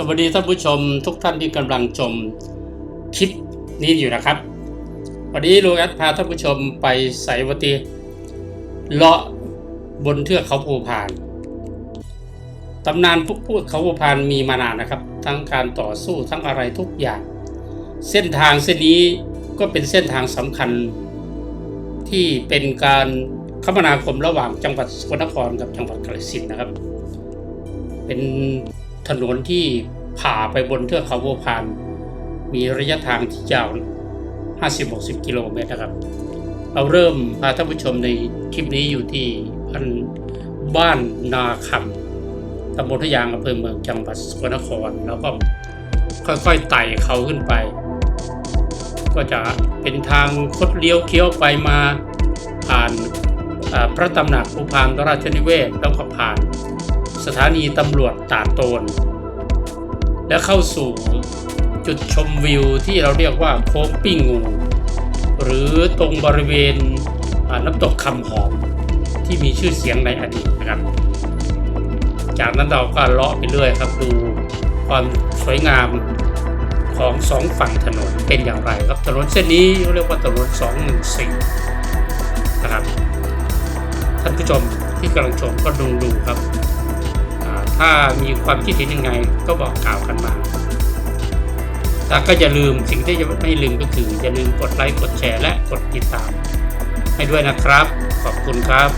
สวัสดีท่านผู้ชมทุกท่านที่กำลังชมคลิปนี้อยู่นะครับ วันนี้ลุงแอดพาท่านผู้ชมไปไสวตีเลาะบนเทือกเขาภูพานตำนานพวกพูดเขาภูพานมีมานานนะครับ ทั้งการต่อสู้ทั้งอะไรทุกอย่าง เส้นทางเส้นนี้ก็เป็นเส้นทางสำคัญ ที่เป็นการคมนาคมระหว่างจังหวัดสกลนครกับจังหวัดกาฬสินธุ์นะครับ เป็น ถนนที่ผ่าไปบนเทือกเขาบัวพานมีระยะทางที่ยาว 50-60 กิโลเมตรนะครับ เราเริ่มพาท่านผู้ชมในคลิปนี้อยู่ที่อันบ้านนาคำตำบลทยางอำเภอเมืองจังหวัดสกลนคร แล้วก็ค่อยๆไต่เขาขึ้นไป ก็จะเป็นทางคดเลี้ยวเคี้ยวไปมาผ่านพระตำหนักภูพานราชนิเวศแล้วก็ผ่าน สถานีตำรวจตาโตน และเข้าสู่จุดชมวิวที่เราเรียกว่าโค้งปิ้งงู หรือตรงบริเวณน้ำตกคำหอมที่มีชื่อเสียงในอดีตนะครับ จากนั้นเราก็เลาะไปเรื่อยครับดูความสวยงามของสองฝั่งถนนเป็นอย่างไรครับถนนเส้นนี้เรียกว่าถนน214นะครับท่านผู้ชมที่กำลังชมก็ดูดูครับ ถ้ามีความคิดเห็นยังไงก็บอกกล่าวกันมาแต่ก็อย่าลืมสิ่งที่จะไม่ลืมก็คือ อย่าลืมกดไลค์กดแชร์และกดติดตาม ให้ด้วยนะครับ ขอบคุณครับ